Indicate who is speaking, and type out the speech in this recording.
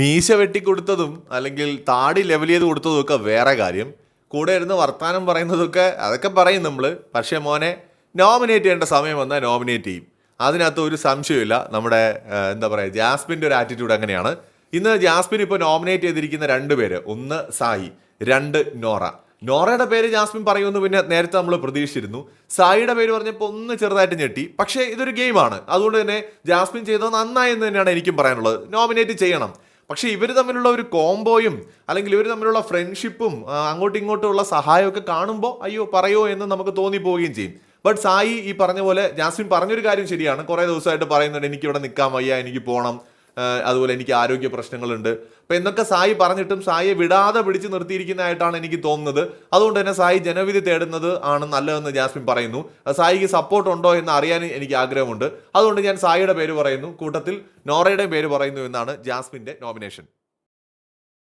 Speaker 1: മീശ വെട്ടിക്കൊടുത്തതും അല്ലെങ്കിൽ താടി ലെവൽ ചെയ്ത് കൊടുത്തതും ഒക്കെ വേറെ കാര്യം. കൂടെ ഇരുന്ന് വർത്തമാനം പറയുന്നതൊക്കെ അതൊക്കെ പറയും നമ്മൾ പക്ഷേ മോനെ നോമിനേറ്റ് ചെയ്യേണ്ട സമയം വന്നാൽ നോമിനേറ്റ് ചെയ്യും. അതിനകത്ത് ഒരു സംശയമില്ല നമ്മുടെ എന്താ പറയുക ജാസ്മിന്റെ ഒരു ആറ്റിറ്റ്യൂഡ് അങ്ങനെയാണ്. ഇന്ന് ജാസ്മിൻ ഇപ്പോൾ നോമിനേറ്റ് ചെയ്തിരിക്കുന്ന രണ്ട് പേര്. ഒന്ന് സായി രണ്ട് നോറ. നോറയുടെ പേര് ജാസ്മിൻ പറയുമെന്ന് പിന്നെ നേരത്തെ നമ്മൾ പ്രതീക്ഷിച്ചിരുന്നു. സായിയുടെ പേര് പറഞ്ഞപ്പോൾ ഒന്ന് ചെറുതായിട്ട് ഞെട്ടി. പക്ഷേ ഇതൊരു ഗെയിമാണ് അതുകൊണ്ട് തന്നെ ജാസ്മിൻ ചെയ്തത് നന്നായി എന്ന് തന്നെയാണ് എനിക്കും പറയാനുള്ളത്. നോമിനേറ്റ് ചെയ്യണം. പക്ഷേ ഇവർ തമ്മിലുള്ള ഒരു കോംബോയും അല്ലെങ്കിൽ ഇവർ തമ്മിലുള്ള ഫ്രണ്ട്ഷിപ്പും അങ്ങോട്ടും ഇങ്ങോട്ടുമുള്ള സഹായമൊക്കെ കാണുമ്പോൾ അയ്യോ പറയോ എന്ന് നമുക്ക് തോന്നിപ്പോവുകയും ചെയ്യും. ബട്ട് സായി ഈ പറഞ്ഞ പോലെ ജാസ്മിൻ പറഞ്ഞൊരു കാര്യം ശരിയാണ്. കുറേ ദിവസമായിട്ട് പറയുന്നുണ്ട് എനിക്ക് ഇവിടെ നിൽക്കാൻ വയ്യ എനിക്ക് പോകണം അതുപോലെ എനിക്ക് ആരോഗ്യ പ്രശ്നങ്ങളുണ്ട്. അപ്പം എന്നൊക്കെ സായി പറഞ്ഞിട്ടും സായിയെ വിടാതെ പിടിച്ചു നിർത്തിയിരിക്കുന്നതായിട്ടാണ് എനിക്ക് തോന്നുന്നത്. അതുകൊണ്ട് തന്നെ സായി ജനവിധി തേടുന്നത് ആണ് നല്ലതെന്ന് ജാസ്മിൻ പറയുന്നു. സായിക്ക് സപ്പോർട്ട് ഉണ്ടോ എന്ന് അറിയാൻ എനിക്ക് ആഗ്രഹമുണ്ട്. അതുകൊണ്ട് ഞാൻ സായിയുടെ പേര് പറയുന്നു. കൂട്ടത്തിൽ നോറയുടെയും പേര് പറയുന്നു എന്നാണ് ജാസ്മിന്റെ നോമിനേഷൻ